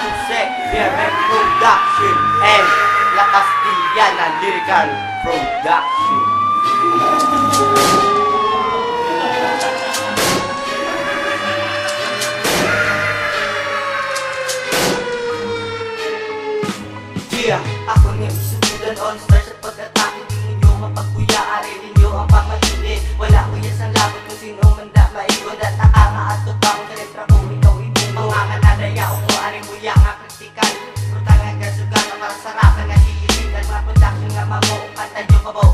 Jose BMM Production and La Castillana Lyrical Production. Yeah, ako ni susudan all stars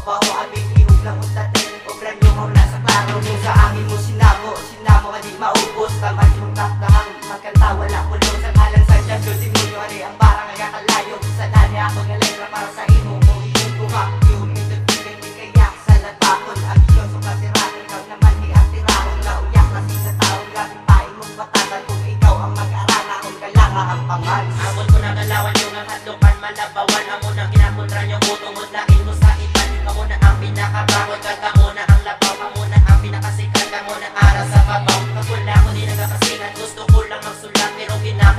nyo kabaw-baw Abing ihog lang utatin Obra nyo mo nasa klaro Nung sa angin mo sinamo Sinamo ka di maubos. Tama yung takdahang magkanta Wala kulong sa ngalan sa Diyos Di mo ang parang nagkakalayo Sa nani ako nga letra para sa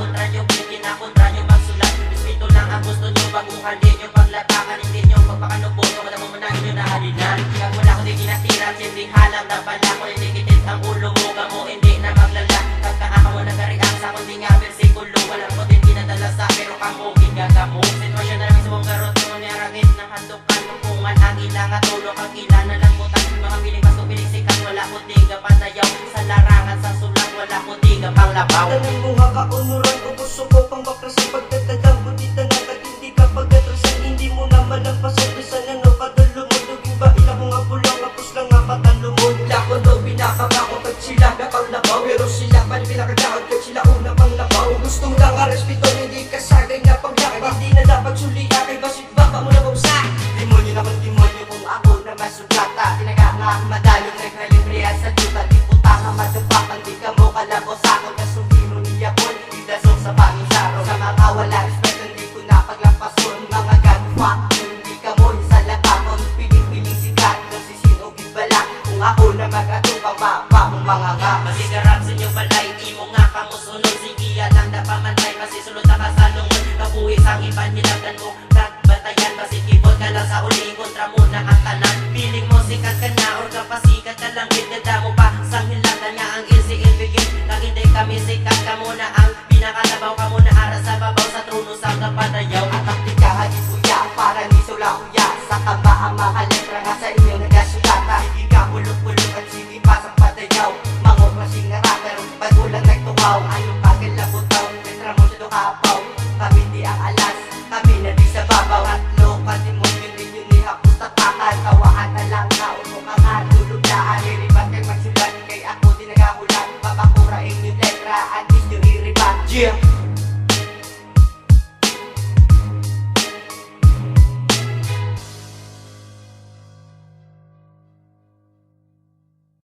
Pero kinakontra nyo Kinakontra nyo magsulat Respeto lang ang gusto nyo. Baguhan din nyo Paglatakan hindi nyo Pagpakanuboto Kada mo muna inyo na halinan Kag wala ko di kinatira Sindi halang na pala ko. Hindi kitit ang ulo mo Kamo hindi na maglala. Pagkaaka mo nagariang sa kundi nga versikulo Walang ko din dinadala sa pero kamo gigagamo Sitwasyon na lang sa mong garot Kung niragit ng handukan Kukungan ang ilang at Ang ilan tiga pang labaw Tanan mo nga kaunuran o gusto ko pang baklas ang pagtatadang Budita na kag hindi ka pagatrasan. Hindi mo na malampasan Bisan ano padalo mo Duging ba ilang mga pulang Kapos lang nga patalo mo Nila ko daw binakabako Kag sila na pang labaw Pero sila pa pinakagahod Kag sila una pang labaw Gusto lang nga respeto Hindi ka sagay na paglakad. Hindi na dapat sulia Kay basit baka mo na bausa Demonyo naman demonyo kung ako na masugata Tinaga nga madalong nagkalibriya sa duta Di puta nga madupakan Baba mong mga nga Masigarap sa inyo balay Di mo nga kamusunod. Sige yan ang napamantay Masisulod na kasalungon Kabuhis ang iban Nilagdan mo Kagbatayan. Masikipot ka lang sa uli Kontra mo na ang tanan Piling mo sikat ka na Or kapasikat ka lang. Gitgada mo pa Sang hilatan nga ang easy ibigin Kag hindi kami sikat ka muna Ang pinakalabaw ka muna. Ara sa babaw Sa trono sa kapadayaw. At ang tikahan ni kuya Para ni sula kuya Sa kama ang mahal Yeah.